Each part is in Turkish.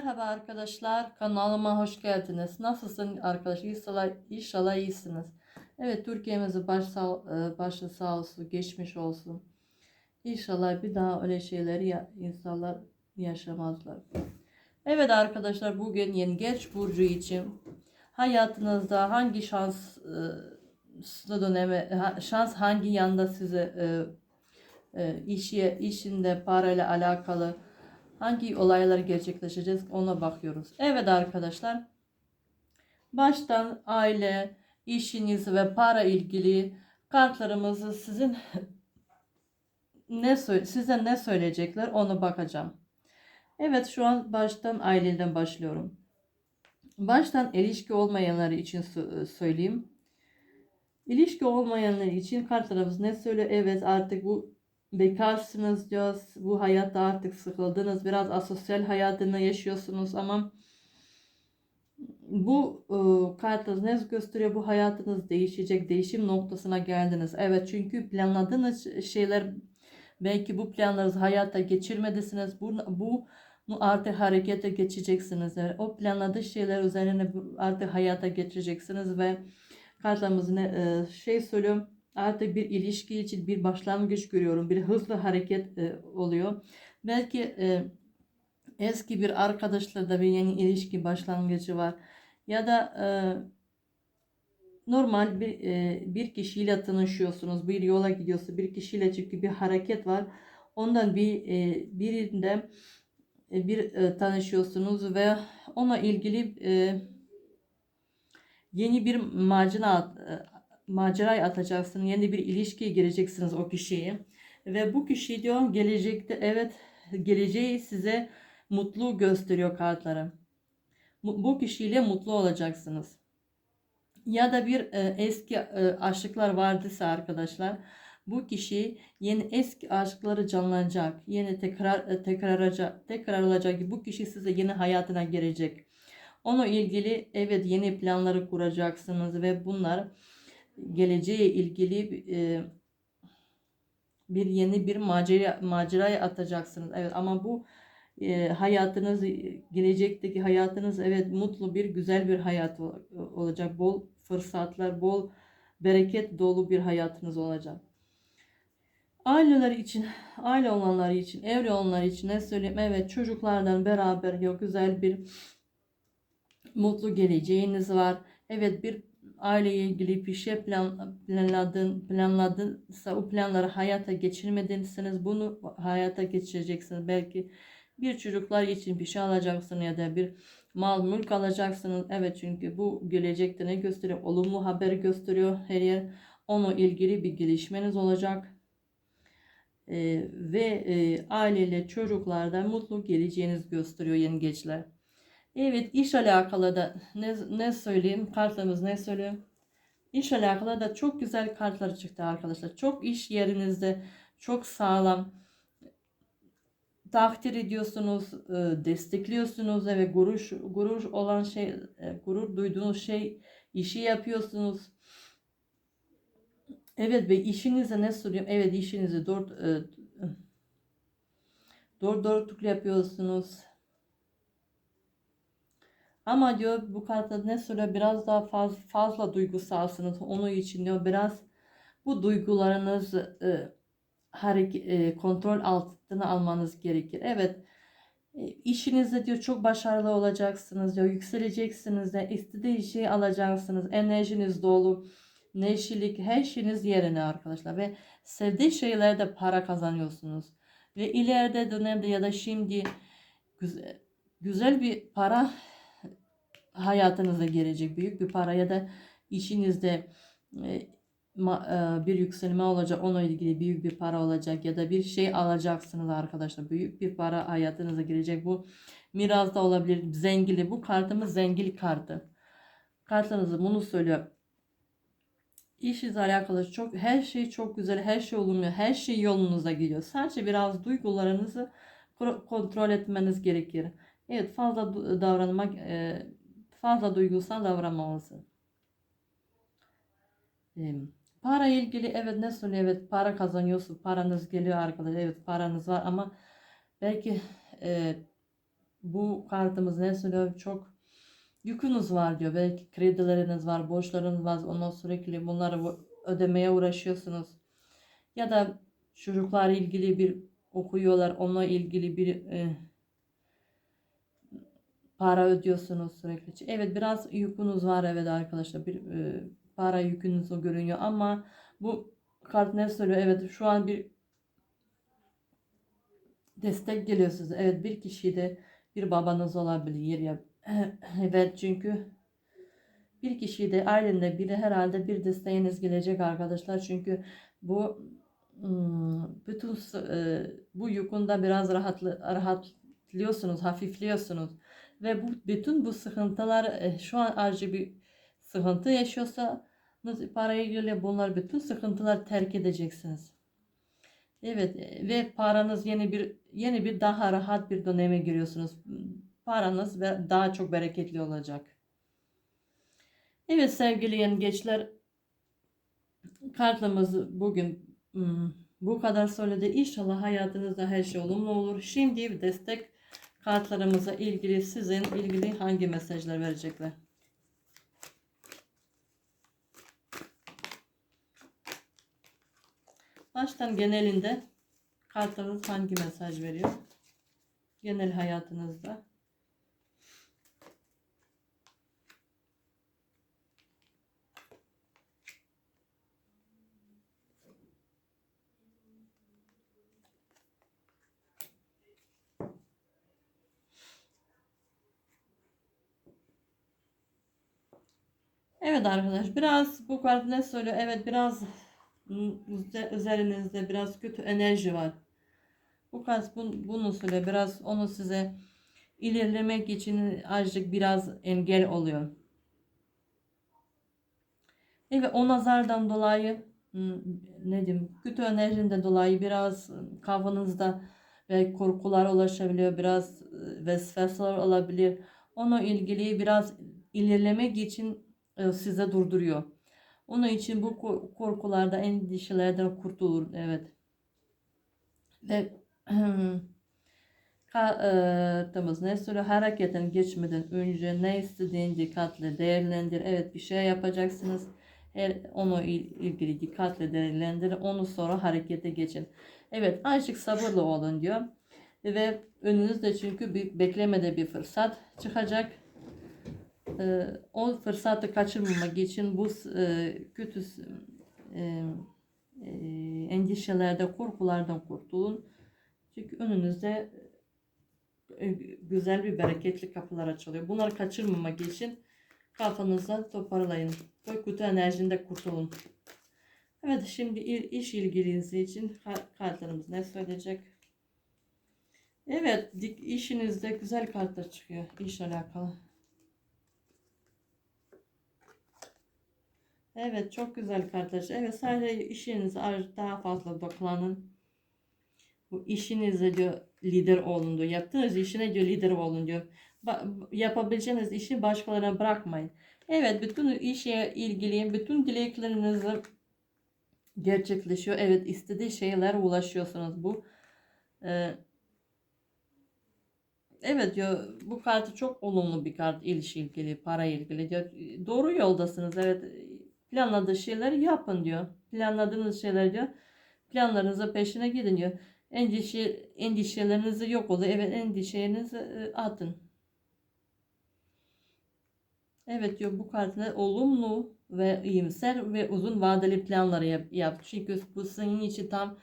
Merhaba arkadaşlar, kanalıma hoş geldiniz. Nasılsın arkadaşlar? İnşallah, inşallah iyisiniz. Evet, Türkiye'mizi baş sağ, e, başı sağ olsun, geçmiş olsun. İnşallah bir daha öyle şeyleri ya, insanlar yaşamazlar. Evet arkadaşlar, bugün Yengeç Burcu için hayatınızda hangi şans e, dönemi, şans hangi yanda size e, e, işi, işinde parayla alakalı hangi olaylar gerçekleşecek ona bakıyoruz. Evet arkadaşlar. Baştan aile, işiniz ve para ilgili kartlarımızı sizin ne size ne söyleyecekler onu bakacağım. Evet şu an baştan aileden başlıyorum. Baştan ilişki olmayanlar için sö- söyleyeyim. İlişki olmayanlar için kartlarımız ne söylüyor? Evet artık bu bekarsınız diyor. Bu hayatta artık sıkıldınız. Biraz asosyal hayatını yaşıyorsunuz ama bu e, kartınız ne gösteriyor? Bu hayatınız değişecek. Değişim noktasına geldiniz. Evet çünkü planladığınız şeyler belki bu planlarınızı hayata geçirmedisiniz. Bu, bu artık harekete geçeceksiniz. Evet, o planladığı şeyler üzerine artık hayata geçireceksiniz ve kartlarımız ne e, şey söylüyor artık bir ilişki için bir başlangıç görüyorum. Bir hızlı hareket e, oluyor. Belki e, eski bir arkadaşla da bir yeni ilişki başlangıcı var. Ya da e, normal bir e, bir kişiyle tanışıyorsunuz. Bir yola gidiyorsunuz. Bir kişiyle çünkü bir hareket var. Ondan bir e, birinde e, bir e, tanışıyorsunuz ve ona ilgili e, yeni bir macera e, maceraya atacaksınız. Yeni bir ilişkiye gireceksiniz o kişiyi. Ve bu kişi diyor gelecekte evet geleceği size mutlu gösteriyor kartları. Bu kişiyle mutlu olacaksınız. Ya da bir e, eski e, aşıklar vardıysa arkadaşlar bu kişi yeni eski aşkları canlanacak. Yeni tekrar e, tekraracak, tekrar olacak. Bu kişi size yeni hayatına girecek. Onunla ilgili evet yeni planları kuracaksınız ve bunlar geleceğe ilgili bir yeni bir macera maceraya atacaksınız. Evet ama bu hayatınız gelecekteki hayatınız evet mutlu bir güzel bir hayat ol- olacak. Bol fırsatlar, bol bereket dolu bir hayatınız olacak. Aileler için, aile olanlar için, evli olanlar için ne söyleyeyim? Evet çocuklardan beraber ya güzel bir mutlu geleceğiniz var. Evet bir aileye ilgili bir şey plan, planladın, planladınsa o planları hayata geçirmediyseniz bunu hayata geçireceksiniz. Belki bir çocuklar için bir şey alacaksınız ya da bir mal mülk alacaksınız. Evet çünkü bu gelecekte ne gösteriyor? Olumlu haber gösteriyor her yer. Onunla ilgili bir gelişmeniz olacak. Ee, ve e, aileyle çocuklarda mutlu geleceğiniz gösteriyor yengeçler. Evet iş alakalı da ne, ne söyleyeyim kartlarımız ne söylüyor? İş alakalı da çok güzel kartlar çıktı arkadaşlar. Çok iş yerinizde çok sağlam takdir ediyorsunuz, e, destekliyorsunuz ve gurur gurur olan şey, e, gurur duyduğunuz şey işi yapıyorsunuz. Evet ve işinize ne soruyorum? Evet işinizi dört e, doğru dörtlükle yapıyorsunuz. Ama diyor bu kartta ne söylüyor biraz daha fazla, fazla duygusalsınız. Onun için diyor biraz bu duygularınız e, hareket, e, kontrol altına almanız gerekir. Evet e, işinizde diyor çok başarılı olacaksınız diyor. Yükseleceksiniz de istediği şeyi alacaksınız. Enerjiniz dolu. Neşilik her şeyiniz yerine arkadaşlar. Ve sevdiği şeylerde para kazanıyorsunuz. Ve ileride dönemde ya da şimdi güzel, güzel bir para hayatınıza girecek büyük bir para ya da işinizde e, e, bir yükselme olacak onunla ilgili büyük bir para olacak ya da bir şey alacaksınız arkadaşlar büyük bir para hayatınıza girecek bu miras da olabilir zengili bu kartımız zengin kartı. Kartınızı bunu söylüyor. İşinizle alakalı çok her şey çok güzel her şey olumlu her şey yolunuza gidiyor. Sadece biraz duygularınızı kontrol etmeniz gerekir. Evet fazla davranmak e, fazla duygusal davranmamalısın. Ee, Para ilgili evet ne söylüyor? Evet para kazanıyorsun. Paranız geliyor arkadaşlar. Evet paranız var ama belki e, bu kartımız ne söylüyor? Çok yükünüz var diyor. Belki kredileriniz var, borçlarınız var. Ondan sürekli bunları bu- ödemeye uğraşıyorsunuz. Ya da çocuklarla ilgili bir okuyorlar. Onunla ilgili bir e, para ödüyorsunuz sürekli. Evet biraz yükünüz var evet arkadaşlar. Bir e, para yükünüz görünüyor ama bu kart ne söylüyor? Evet şu an bir destek geliyor size. Evet bir kişi de bir babanız olabilir ya. Evet çünkü bir kişi de ailende biri herhalde bir desteğiniz gelecek arkadaşlar. Çünkü bu bütün e, bu yükünde biraz rahatlı, rahatlıyorsunuz, hafifliyorsunuz. Ve bu bütün bu sıkıntılar e, şu an acı bir sıkıntı yaşıyorsa paraya göre bunlar bütün sıkıntılar terk edeceksiniz. Evet e, ve paranız yeni bir yeni bir daha rahat bir döneme giriyorsunuz. Paranız daha çok bereketli olacak. Evet sevgili yengeçler kartımız bugün hmm, bu kadar söyledi. İnşallah hayatınızda her şey olumlu olur. Şimdi destek kartlarımıza ilgili sizin ilgili hangi mesajlar verecekler? Baştan genelinde kartlarınız hangi mesaj veriyor? Genel hayatınızda. Evet arkadaş biraz bu kart ne söylüyor? Evet biraz üzerinizde biraz kötü enerji var. Bu kart bun- bunu söylüyor. Biraz onu size ilerlemek için azıcık biraz engel oluyor. Evet o nazardan dolayı ne diyeyim kötü enerjinde dolayı biraz kafanızda ve korkular ulaşabiliyor. Biraz vesveseler olabilir. Onunla ilgili biraz ilerlemek için size durduruyor. Onun için bu ko- korkularda, endişelerden kurtulur. Evet. Ve kartımız ne söylüyor? Hareketin geçmeden önce ne istediğini dikkatle değerlendir. Evet bir şey yapacaksınız. Her onu il- ilgili dikkatle değerlendirin. Onu sonra harekete geçin. Evet azıcık sabırlı olun diyor. Ve önünüzde çünkü bir beklemede bir fırsat çıkacak. Ee, o fırsatı kaçırmamak için bu e, kötü e, e, endişelerde, korkulardan kurtulun. Çünkü önünüzde e, güzel bir bereketli kapılar açılıyor. Bunları kaçırmamak için kafanızı toparlayın. O kötü enerjinde kurtulun. Evet şimdi iş ilginiz için ka- kartlarımız ne söyleyecek? Evet işinizde güzel kartlar çıkıyor iş alakalı. Evet çok güzel kartlar. Evet sadece işinize az- daha fazla odaklanın. Bu işinizde diyor lider olun diyor. Yaptığınız işine diyor lider olun diyor. Yapabileceğiniz işi başkalarına bırakmayın. Evet bütün işe ilgili bütün dileklerinizi gerçekleşiyor. Evet istediği şeylere ulaşıyorsunuz. Bu e, evet diyor bu kartı çok olumlu bir kart ilişki ilgili, para ilgili diyor. Doğru yoldasınız. Evet planladığı şeyleri yapın diyor. Planladığınız şeyler diyor. Planlarınızı peşine gidin diyor. Endişe, endişelerinizi yok oluyor. Evet endişelerinizi e, atın. Evet diyor bu kartla olumlu ve iyimser ve uzun vadeli planları yap, yap. Çünkü bu senin için tam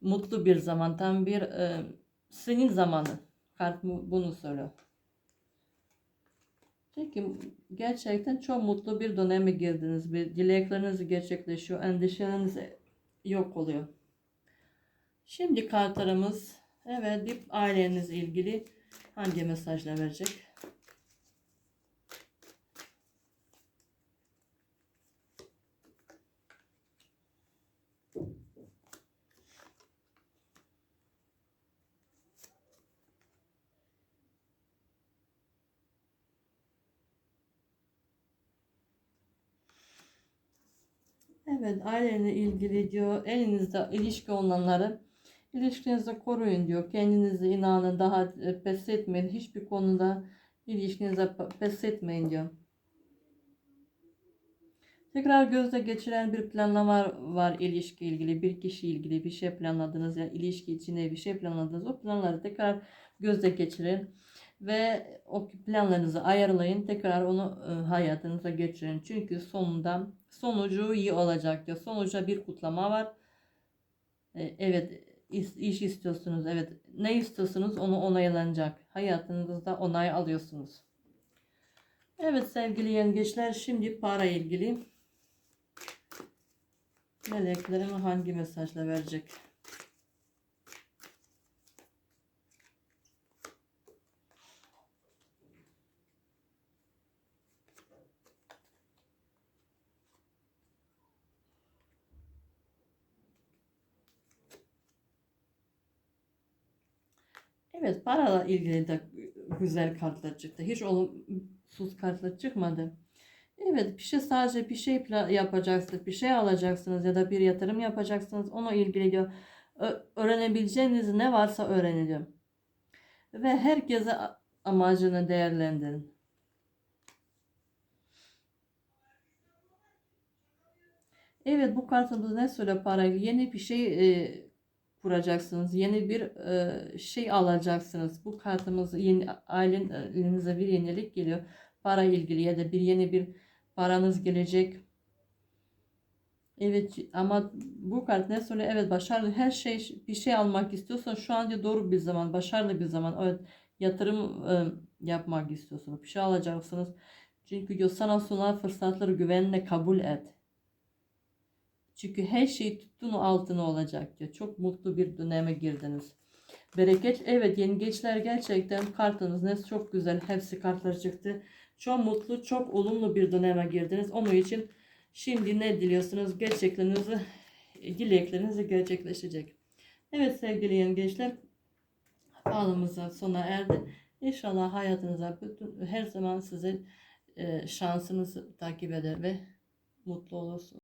mutlu bir zaman, tam bir e, senin zamanı. Kart bu- bunu söylüyor. Çünkü gerçekten çok mutlu bir döneme girdiniz. Bir dilekleriniz gerçekleşiyor. Endişeleriniz yok oluyor. Şimdi kartlarımız evet bir ailenizle ilgili hangi mesajlar verecek? Evet ailenle ilgili diyor elinizde ilişki olanları İlişkinizi koruyun diyor. Kendinize inanın. Daha e, pes etmeyin. Hiçbir konuda ilişkinize pe- pes etmeyin diyor. Tekrar gözle geçiren bir planlama var ilişki ilgili. Bir kişi ilgili bir şey planladınız. Yani ilişki içinde bir şey planladınız. O planları tekrar gözle geçirin. Ve o planlarınızı ayarlayın. Tekrar onu e, hayatınıza geçirin. Çünkü sonunda sonucu iyi olacak diyor. Sonuca bir kutlama var. E, Evet iş, istiyorsunuz. Evet ne istiyorsunuz onu onaylanacak. Hayatınızda onay alıyorsunuz. Evet sevgili yengeçler şimdi para ilgili meleklerim hangi mesajla verecek? Evet parayla ilgili de güzel kartlar çıktı. Hiç olumsuz kartlar çıkmadı. Evet bir şey sadece bir şey yapacaksınız, bir şey alacaksınız ya da bir yatırım yapacaksınız. Ona ilgili diyor. Öğrenebileceğiniz ne varsa öğrenin. Ve herkese amacını değerlendirin. Evet bu kartımız ne söyle parayla yeni bir şey e, kuracaksınız. Yeni bir e, şey alacaksınız. Bu kartımız yeni ailenize bir yenilik geliyor. Para ilgili ya da bir yeni bir paranız gelecek. Evet ama bu kart ne söylüyor? Evet başarılı her şey bir şey almak istiyorsan şu an diyor doğru bir zaman, başarılı bir zaman. Evet yatırım e, yapmak istiyorsunuz. Bir şey alacaksınız. Çünkü diyor sana sunulan fırsatları güvenle kabul et. Çünkü her şey tuttuğun altına olacak diyor. Çok mutlu bir döneme girdiniz. Bereket evet yengeçler gerçekten kartınız ne çok güzel. Hepsi kartlar çıktı. Çok mutlu, çok olumlu bir döneme girdiniz. Onun için şimdi ne diliyorsunuz? Gerçeklerinizi, dilekleriniz gerçekleşecek. Evet sevgili yengeçler bağlamımıza sona erdi. İnşallah hayatınıza bütün, her zaman size e, şansınız takip eder ve mutlu olursunuz.